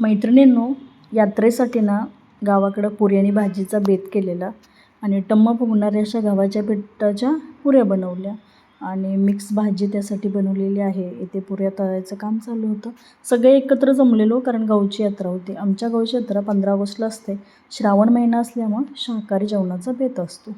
मैत्रिणींनो यात्रेसाठी ना गावाकडं पुरी आणि भाजीचा बेत केलेला आणि टम्म फुगणाऱ्या अशा गव्हाच्या पिठाच्या पुऱ्या बनवल्या. आणि मिक्स भाजी त्यासाठी बनवलेली आहे. इथे पुऱ्या तळायचं काम चालू होतं. सगळे एकत्र जमलेलो कारण गावची यात्रा होती. आमच्या गावची यात्रा पंधरा ऑगस्टला असते. श्रावण महिना असल्यामुळं शाकाहारी जेवणाचा बेत असतो.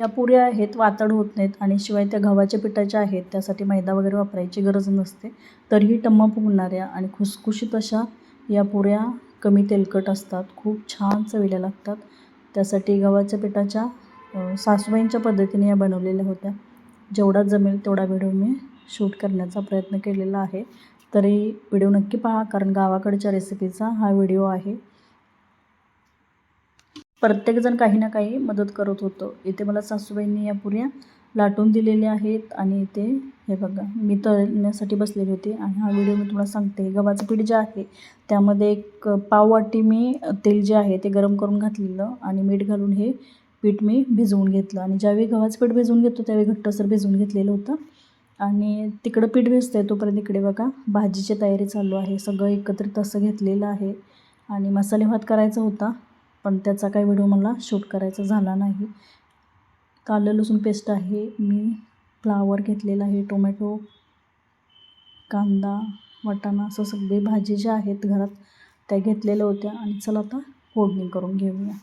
या पुऱ्या आहेत वातड होत नाहीत आणि शिवाय त्या गव्हाच्या पिठाच्या आहेत त्यासाठी मैदा वगैरे वापरायची गरज नसते. तरीही टम्म फुगणाऱ्या आणि खुसखुशीत अशा या पुऱ्या कमी तेलकट असतात. खूप छान चवीला लागतात. त्यासाठी गव्हाच्या पिठाच्या सासूबाईंच्या पद्धतीने या बनवलेल्या होत्या. जेवढा जमेल तेवढा व्हिडिओ मी शूट करण्याचा प्रयत्न केलेला आहे. तरी व्हिडिओ नक्की पहा कारण गावाकडच्या रेसिपीचा हा व्हिडिओ आहे. प्रत्येकजण काही ना काही मदत करत होतं. इथे मला सासूबाईंनी या पुऱ्या लाटून दिलेल्या आहेत आणि इथे हे बघा मी तळण्यासाठी बसलेली होते आणि हा व्हिडिओ मी तुम्हाला सांगते. गव्हाचं पीठ जे आहे त्यामध्ये एक पाववाटी मी तेल जे आहे ते गरम करून घातलेलं आणि मीठ घालून हे पीठ मी भिजवून घेतलं. आणि ज्यावेळी गव्हाचं पीठ भिजवून घेतो त्यावेळी घट्टसर भिजवून घेतलेलं होतं. आणि तिकडं पीठ भिजतं आहे तोपर्यंत इकडे बघा भाजीची तयारी चालू आहे. सगळं एकत्रित असं घेतलेलं आहे. आणि मसाले भात करायचा होता. पण त्याचा काही व्हिडिओ मला शूट करायचा झाला नाही. कालं लसूण पेस्ट आहे. मी फ्लावर घेतलेला आहे टोमॅटो कांदा वाटाणा असं सगळे भाजी ज्या आहेत घरात त्या घेतलेल्या होत्या आणि चला आता फोडणी करून घेऊया.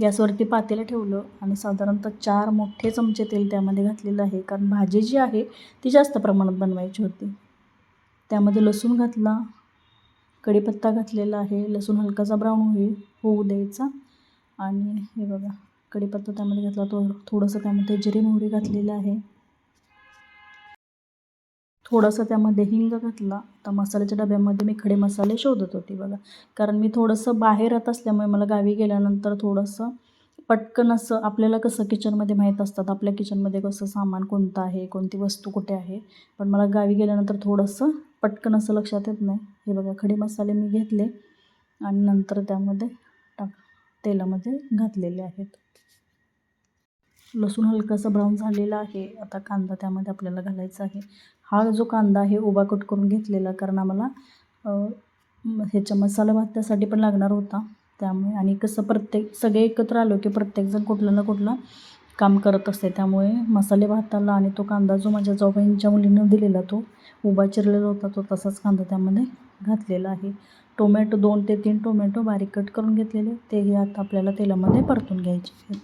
गॅसवरती पातेलं ठेवलं आणि साधारणतः चार मोठे चमचे तेल त्यामध्ये घातलेलं आहे. कारण भाजी जी आहे ती जास्त प्रमाणात बनवायची होती. त्यामध्ये लसूण घातला कढीपत्ता घातलेला आहे लसूण हलकासा ब्राऊन होईल होऊ द्यायचा. आणि हे बघा कढीपत्ता त्यामध्ये घातला तो थोडंसं त्यामध्ये जिरे मोहरी घातलेलं आहे. थोडंसं त्यामध्ये हिंग घातला. आता मसाल्याच्या डब्यामध्ये मी खडे मसाले शोधत होती बघा. कारण मी थोडंसं बाहेर राहत असल्यामुळे मला गावी गेल्यानंतर थोडंसं पटकन असं आपल्याला कसं किचनमध्ये माहीत असतात आपल्या किचनमध्ये कसं सामान कोणतं आहे कोणती वस्तू कुठे आहे. पण मला गावी गेल्यानंतर थोडंसं पटकन असं लक्षात येत नाही. हे बघा खडे मसाले मी घेतले आणि नंतर त्यामध्ये टाक तेलामध्ये घातलेले आहेत. लसूण हलकासा ब्राऊन झालेला आहे. आता कांदा त्यामध्ये आपल्याला घालायचा आहे. हा जो कांदा आहे उभा कट करून घेतलेला कारण आम्हाला ह्याच्या मसाला भात त्यासाठी पण लागणार होता. त्यामुळे आणि कसं प्रत्येक सगळे एकत्र आलो की प्रत्येकजण कुठलं ना कुठलं काम करत असते. त्यामुळे मसाले भाताला आणि तो कांदा जो माझ्या जाऊबाईंच्या मुलीनं दिलेला तो उभा चिरलेला होता तो तसाच कांदा त्यामध्ये घातलेला आहे. टोमॅटो दोन ते तीन टोमॅटो बारीक कट करून घेतलेले तेही आता आपल्याला तेलामध्ये परतून घ्यायचे आहेत.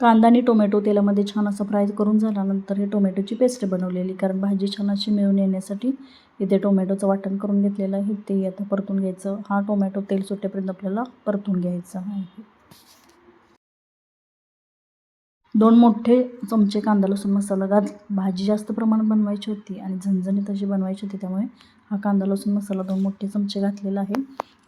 कांदा आणि टोमॅटो तेलामध्ये छान असं फ्राय करून झाल्यानंतर हे टोमॅटोची पेस्ट बनवलेली कारण भाजी छान अशी मिळून येण्यासाठी इथे टोमॅटोचं वाटण करून घेतलेलं आहे ते आता परतून घ्यायचं. हा टोमॅटो तेल सुटेपर्यंत आपल्याला परतून घ्यायचा आहे. दोन मोठे चमचे कांदा लसूण मसाला घात भाजी जास्त प्रमाणात बनवायची होती आणि झणझणीत अशी बनवायची होती त्यामुळे हा कांदा लसूण मसाला दोन मोठे चमचे घातलेला आहे.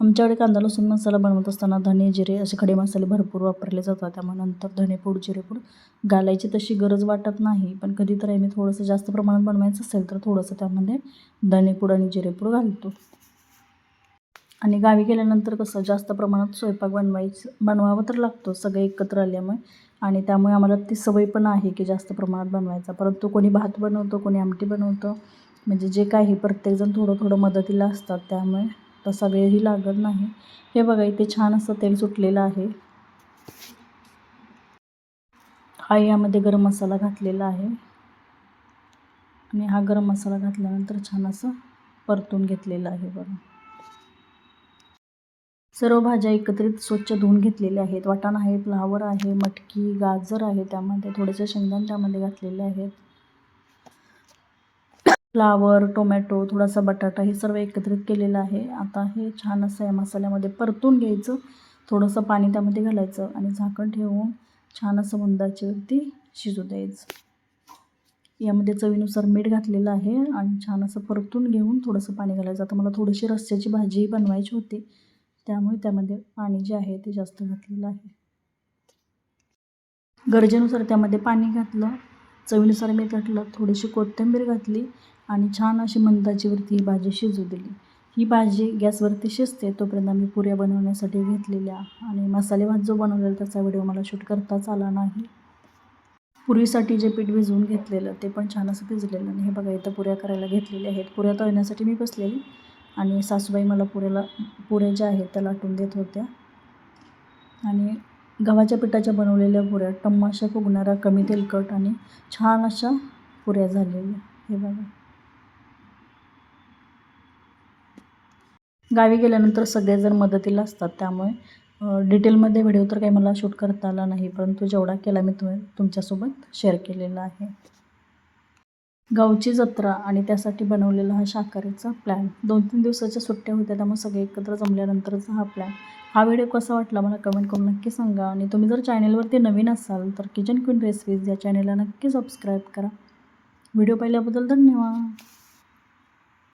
आमच्याकडे कांदा लसूण मसाला बनवत असताना धने जिरे असे खडे मसाले भरपूर वापरले जातात. त्यामुळे नंतर धनेपूड जिरेपूड घालायची तशी गरज वाटत नाही. पण कधीतरी आम्ही थोडंसं जास्त प्रमाणात बनवायचं असेल तर थोडंसं त्यामध्ये धनेपूड आणि जिरेपूड घालतो. आणि गावी गेल्यानंतर कसं जास्त प्रमाणात स्वयंपाक बनवायचं बनवावं तर लागतो सगळे एकत्र आल्यामुळे. आणि त्यामुळे आम्हाला ती सवय पण आहे की जास्त प्रमाणात बनवायचा. परंतु कोणी भात बनवतो कोणी आमटी बनवतो म्हणजे जे काही प्रत्येकजण थोडं थोडं मदतीला असतात त्यामुळे तसा वेळही लागत नाही. हे बघा इथे छान असं तेल सुटलेलं आहे. हा यामध्ये गरम मसाला घातलेला आहे. आणि हा गरम मसाला घातल्यानंतर छान असं परतून घेतलेला आहे बघा. सर्व भाज्या एकत्रित स्वच्छ धुवून घेतलेल्या आहेत. वाटाणा आहे फ्लावर आहे मटकी गाजर आहे त्यामध्ये थोडेसे शेंगदाण त्यामध्ये घातलेले आहेत. फ्लावर टोमॅटो थोडासा बटाटा हे सर्व एकत्रित केलेलं आहे. आता हे छान असं या मसाल्यामध्ये परतून घ्यायचं. थोडंसं पाणी त्यामध्ये घालायचं आणि झाकण ठेवून छान असं मुंदाच्यावरती शिजू द्यायचं. यामध्ये चवीनुसार मीठ घातलेलं आहे आणि छान असं परतून घेऊन थोडंसं पाणी घालायचं. आता मला थोडीशी रस्स्याची भाजीही बनवायची होती. त्यामुळे त्यामध्ये पाणी जे आहे ते जास्त घातलेलं आहे. गरजेनुसार त्यामध्ये पाणी घातलं. चवीनुसार मीठ घातलं. थोडीशी कोथिंबीर घातली आणि छान अशी मंदाचीवरती ही भाजी शिजू दिली. ही भाजी गॅसवरती शिजते तोपर्यंत आम्ही पुऱ्या बनवण्यासाठी घेतलेल्या आणि मसाले भात जो बनवलेला त्याचा व्हिडिओ मला शूट करताच आला नाही. पुरीसाठी जे पीठ भिजवून घेतलेलं ते पण छान असं भिजलेलं आणि हे बघा इथं पुऱ्या करायला घेतलेल्या आहेत. पुऱ्या तळण्यासाठी मी बसलेली. आणि सासूबाई मला पुरेला पुऱ्या ज्या आहेत त्या लाटून देत होत्या. आणि गव्हाच्या पिठाच्या बनवलेल्या पुऱ्या टम्माशा फुगणाऱ्या कमी तेलकट आणि छान अशा पुऱ्या झालेल्या. हे बघा. गावी गेल्यानंतर सगळेजण मदतीला असतात त्यामुळे डिटेलमध्ये व्हिडिओ तर काही मला शूट करता आला नाही परंतु जेवढा केला मी तुम्ही तुमच्यासोबत शेअर केलेला आहे. गावची जत्रा आणि त्यासाठी बनवलेला हा शाकाहारीचा प्लॅन दोन तीन दिवसाच्या सुट्ट्या होत्या त्यामुळे सगळे एकत्र जमल्यानंतरचा हा प्लॅन हा व्हिडिओ कसा वाटला मला कमेंट करून नक्की सांगा. आणि तुम्ही जर चॅनेलवरती नवीन असाल तर किचन क्वीन रेसिपीज या चॅनेलला नक्की सबस्क्राईब करा. व्हिडिओ पाहिल्याबद्दल धन्यवाद.